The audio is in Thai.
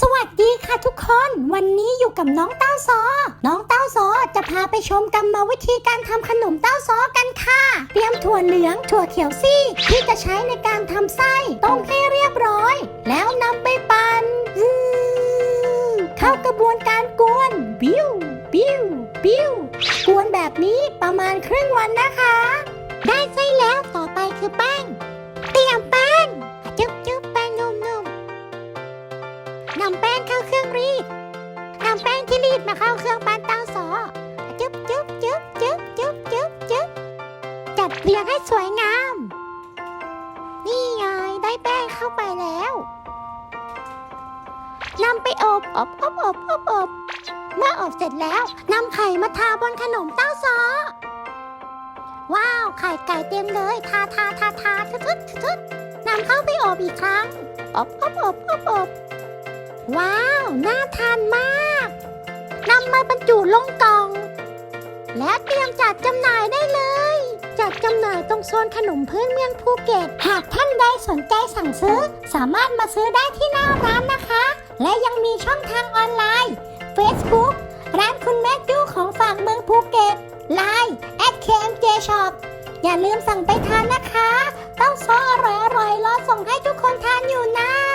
สวัสดีค่ะทุกคน วันนี้อยู่กับน้องเต้าซอ น้องเต้าซอจะพาไปชมกรรมวิธีการทำขนมเต้าซอกันค่ะ เตรียมถั่วเหลืองถั่วเขียวซี่ที่จะใช้ในการทำไส้ต้มให้เรียบร้อย แล้วนำไปปั่นเข้ากระบวนการกวนบิ้วบิ้วบิ้วกวนแบบนี้ประมาณครึ่งวันนะคะ ได้ไส้แล้วต่อไปคือแป้ง นำแป้งเข้าเครื่องรีดนำแป้งที่รีดมาเข้าเครื่องปั้นเตาสอจึ๊บจึ๊บจึ๊บจึ๊บจึ๊บจึ๊บจึ๊บจัดเรียงให้สวยงาม นี่ไงได้แป้งเข้าไปแล้วนำไปอบอบอบอบอบอบเมื่ออบเสร็จแล้วนำไข่มาทาบนขนมเต้าซอว้าว ไข่ไก่เต็มเลย ทาทาทาทาทึดทึดทึดนำเข้าไปอบอีกครั้งอบอบอบอบอบ ว้าว น่าทานมากนำมาบรรจุลงกล่อง และเตรียมจัดจำหน่ายได้เลย จัดจำหน่ายตรงโซนขนมพื้นเมืองภูเก็ต หากท่านใดสนใจสั่งซื้อ สามารถมาซื้อได้ที่หน้าร้านนะคะ และยังมีช่องทางออนไลน์ Facebook ร้านคุณแม่จู้ของฝากเมืองภูเก็ต Line at KMJ Shop อย่าลืมสั่งไปทานนะคะต้องซอสอร่อยๆรอส่งให้ทุกคนทานอยู่นะ